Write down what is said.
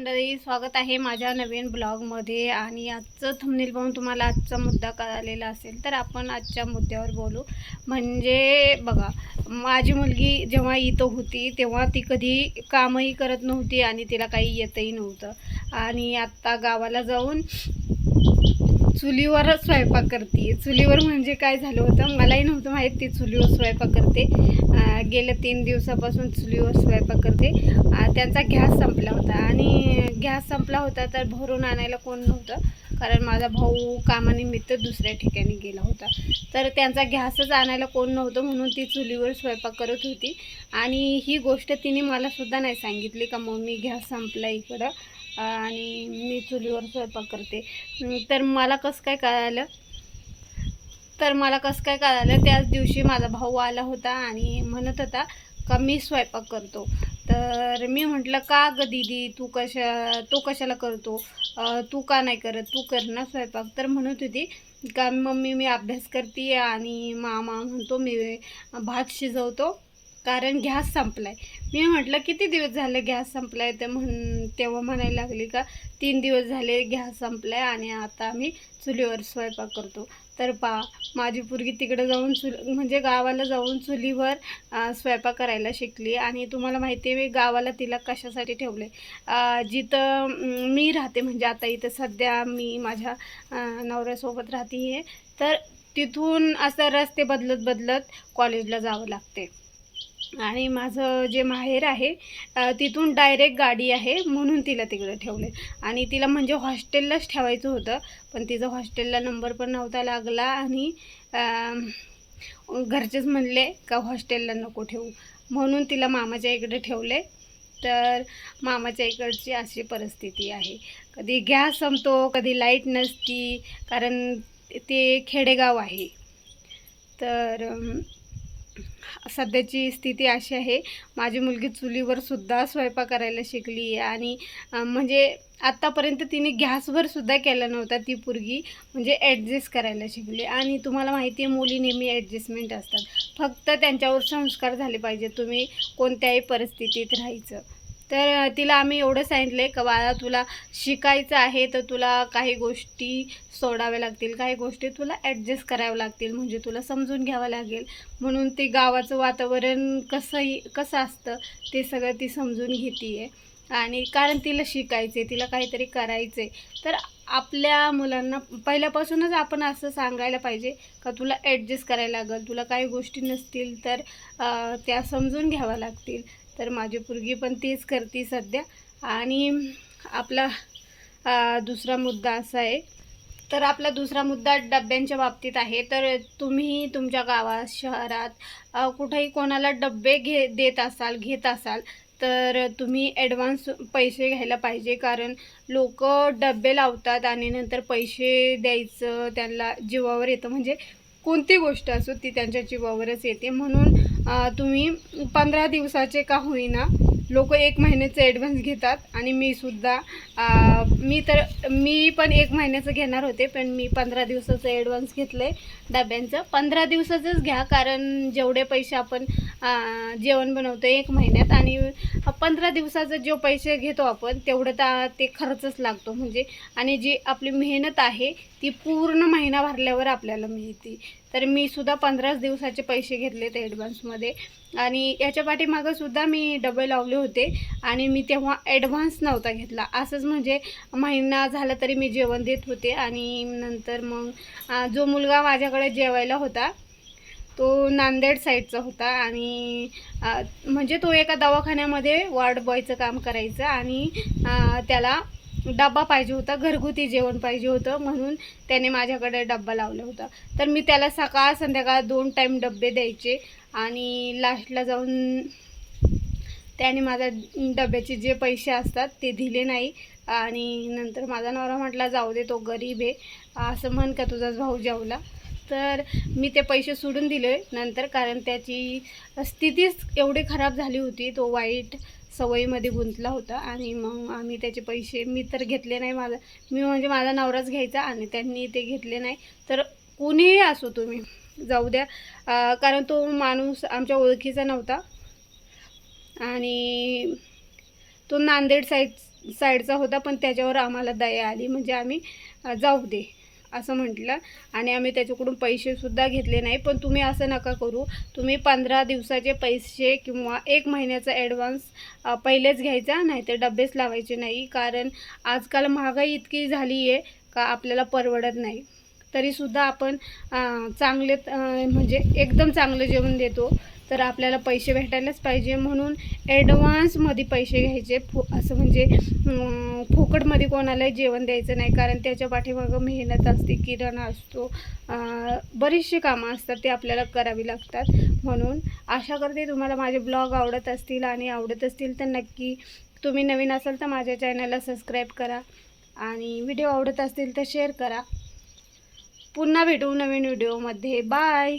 मंडळी स्वागत आहे माझ्या नवीन ब्लॉगमध्ये. आणि आजचं थंबनेल पाहून तुम्हाला आजचा मुद्दा कळालेला असेल तर आपण आजच्या मुद्द्यावर बोलू. म्हणजे बघा माझी मुलगी जेव्हा इथं होती तेव्हा ती कधी कामही करत नव्हती आणि तिला काही येतही नव्हतं. आणि आत्ता गावाला जाऊन चुलीवरच स्वयंपाक करते. चुलीवर म्हणजे काय झालं होतं? मलाही नव्हतं माहीत ती चुलीवर स्वयंपाक करते. गेल्या तीन दिवसापासून चुलीवर स्वयंपाक करते. त्यांचा गॅस संपला होता. आणि गॅस संपला होता तर भरून आणायला कोण नव्हतं. कारण माझा भाऊ कामानिमित्त दुसऱ्या ठिकाणी गेला होता. तर त्यांचा गॅसच आणायला कोण नव्हतं म्हणून ती चुलीवर स्वयंपाक करत होती. आणि ही गोष्ट तिने मला सुद्धा नाही सांगितली का मम्मी गॅस संपला इकडं. आणि मी चुलीवर स्वयंपाक करते. तर मला कसं काय कळालं? तर मला कसं काय कळालं? त्याच दिवशी माझा भाऊ आला होता आणि म्हणत होता का मी स्वयंपाक करतो. तर मी म्हटलं का ग दीदी? तू कशा तो कशाला करतो? तू का नाही करत? तू कर ना स्वयंपाक. तर म्हणत होती का मम्मी मी अभ्यास करते आणि मामा म्हणतो मी भात शिजवतो कारण गॅस संपलाय. मी म्हटलं किती दिवस झाले गॅस संपलाय? तर म्हण तेव्हा म्हणायला लागली का तीन दिवस झाले गॅस संपलाय आणि आता आम्ही चुलीवर स्वयंपाक करतो. तर पा माझी पोरगी तिकडे जाऊन चुल म्हणजे गावाला जाऊन चुलीवर स्वयंपाक करायला शिकली आणि तुम्हाला माहिती आहे मी गावाला तिला कशासाठी ठेवले जिथं मी राहते म्हणजे आता इथं सध्या मी माझ्या नवऱ्यासोबत राहते आहे तर तिथून असं रस्ते बदलत बदलत कॉलेजला जावं लागते. आणि माझं जे माहेर आहे तिथून डायरेक्ट गाडी आहे म्हणून तिला तिकडे ठेवले. आणि तिला म्हणजे हॉस्टेललाच ठेवायचं होतं पण तिचा हॉस्टेलला नंबर पण नव्हता लागला आणि घरचेच म्हणले का हॉस्टेलला नको ठेवू. म्हणून तिला मामाच्या इकडे ठेवले. तर मामाच्या इकडची अशी परिस्थिती आहे. कधी गॅस संपतो कधी लाइट नसती कारण ते खेडेगाव आहे. तर सध्याची स्थिती अशी आहे. माझी मुलगी चुलीवरसुद्धा स्वयंपाक करायला शिकली आहे आणि म्हणजे आत्तापर्यंत तिने गॅसवरसुद्धा केला नव्हता. ती पोरगी म्हणजे ॲडजस्ट करायला शिकली. आणि तुम्हाला माहिती आहे मुली नेहमी ॲडजस्टमेंट असतात. फक्त त्यांच्यावर संस्कार झाले पाहिजे तुम्ही कोणत्याही परिस्थितीत राहायचं. तर तिला आम्ही एवढं सांगितलं आहे का बाळा तुला शिकायचं आहे तर तुला काही गोष्टी सोडाव्या लागतील काही गोष्टी तुला ॲडजस्ट कराव्या लागतील म्हणजे तुला समजून घ्यावं लागेल. म्हणून ते गावाचं वातावरण कसंही कसं असतं ते सगळं ती समजून घेते आहे आणि कारण तिला शिकायचे तिला काहीतरी करायचे तर आपल्या मुलांना पहिल्यापासूनच आपण असं सांगायला पाहिजे का तुला ॲडजस्ट करायला लागेल तुला काही गोष्टी नसतील तर त्या समजून घ्याव्या लागतील. तर माझी पोरगी पण तेच करते सध्या. आणि आपला दुसरा मुद्दा असा आहे तर आपला दुसरा मुद्दा डब्यांच्या बाबतीत आहे. तर तुम्ही तुमच्या गावात शहरात कुठेही कोणाला डब्बे घे देत असाल घेत असाल तर तुम्ही ॲडव्हान्स पैसे घ्यायला पाहिजे कारण लोक डब्बे लावतात आणि नंतर पैसे द्यायचं त्यांना जीवावर येतं. म्हणजे कोणती गोष्ट असो ती त्यांच्या जीवावरच येते. म्हणून तुम्ही पंधरा दिवसाचे का होईना लोक एक महिन्याचं ॲडव्हान्स घेतात. आणि मी सुद्धा मी तर मी पण एक महिन्याचं घेणार होते पण मी पंधरा दिवसाचं ॲडव्हान्स घेतलं आहे डब्यांचं. पंधरा दिवसाचंच घ्या कारण जेवढे पैसे आपण जेवण बनवतो एक महिन्यात. आणि पंधरा दिवसाचं जो पैसे घेतो आपण तेवढं तर ते खर्चच लागतो म्हणजे. आणि जी आपली मेहनत आहे ती पूर्ण महिना भरल्यावर आपल्याला मिळते. तर मी सुद्धा पंधराच दिवसाचे पैसे घेतले ते ॲडव्हान्समध्ये आणि याच्या पाठीमागंसुद्धा मी डबे लावले होते. आणि मी तेव्हा ॲडव्हान्स नव्हता घेतला. असंच म्हणजे महिना झाला तरी मी जेवण देत होते. आणि नंतर मग जो मुलगा माझ्याकडे जेवायला होता तो नांदेड साईडचा होता आणि म्हणजे तो एका दवाखान्यामध्ये वॉर्ड बॉयचं काम करायचं आणि त्याला डब्बा पाहिजे होता घरगुती जेवण पाहिजे होतं म्हणून त्याने माझ्याकडे डब्बा लावला होता. तर मी त्याला सकाळ संध्याकाळ दोन टाईम डब्बे द्यायचे आणि लास्टला जाऊन त्याने माझ्या डब्याचे जे पैसे असतात ते दिले नाही आणि नंतर माझा नवरा म्हटला जाऊ दे तो गरीब आहे. असं म्हण का तुझाच भाऊ जेवला? तर मी ते पैसे सोडून दिले नंतर कारण त्याची स्थितीच एवढी खराब झाली होती. तो वाईट सवयीमध्ये गुंतला होता आणि मग आम्ही त्याचे पैसे मी तर घेतले नाही माझा. मी म्हणजे माझा नवराच घ्यायचा आणि त्यांनी ते घेतले नाही. तर कोणीही असो तुम्ही जाऊ द्या. कारण तो माणूस आमच्या ओळखीचा नव्हता. आणि तो नांदेड साईड साईडचा होता पण त्याच्यावर आम्हाला दया आली. म्हणजे आम्ही जाऊ दे. असं म्हटलं. आणि आम्ही त्याच्याकडून पैसेसुद्धा घेतले नाही. पण तुम्ही असं नका करू. तुम्ही पंधरा दिवसाचे पैसे किंवा एक महिन्याचा ॲडव्हान्स पहिलेच घ्यायचा नाही तर डबेच लावायचे नाही. कारण आजकाल महागाई इतकी झाली आहे का आपल्याला परवडत नाही. तरीसुद्धा आपण चांगले म्हणजे एकदम चांगलं जेवण देतो. तर आपल्याला पैसे भेटायलाच पाहिजे म्हणून ॲडव्हान्समध्ये पैसे घ्यायचे. फु असं म्हणजे फुकटमध्ये कोणालाही जेवण द्यायचं नाही. कारण त्याच्या पाठीमागं मेहनत असते किराणा असतो बरीचशी कामं असतात ते आपल्याला करावी लागतात. म्हणून आशा करते तुम्हाला माझे ब्लॉग आवडत असतील आणि आवडत असतील तर नक्की तुम्ही नवीन असाल तर माझ्या चॅनलला सबस्क्राईब करा आणि व्हिडिओ आवडत असतील तर शेअर करा. पुन्हा भेटू नवीन व्हिडिओमध्ये. बाय!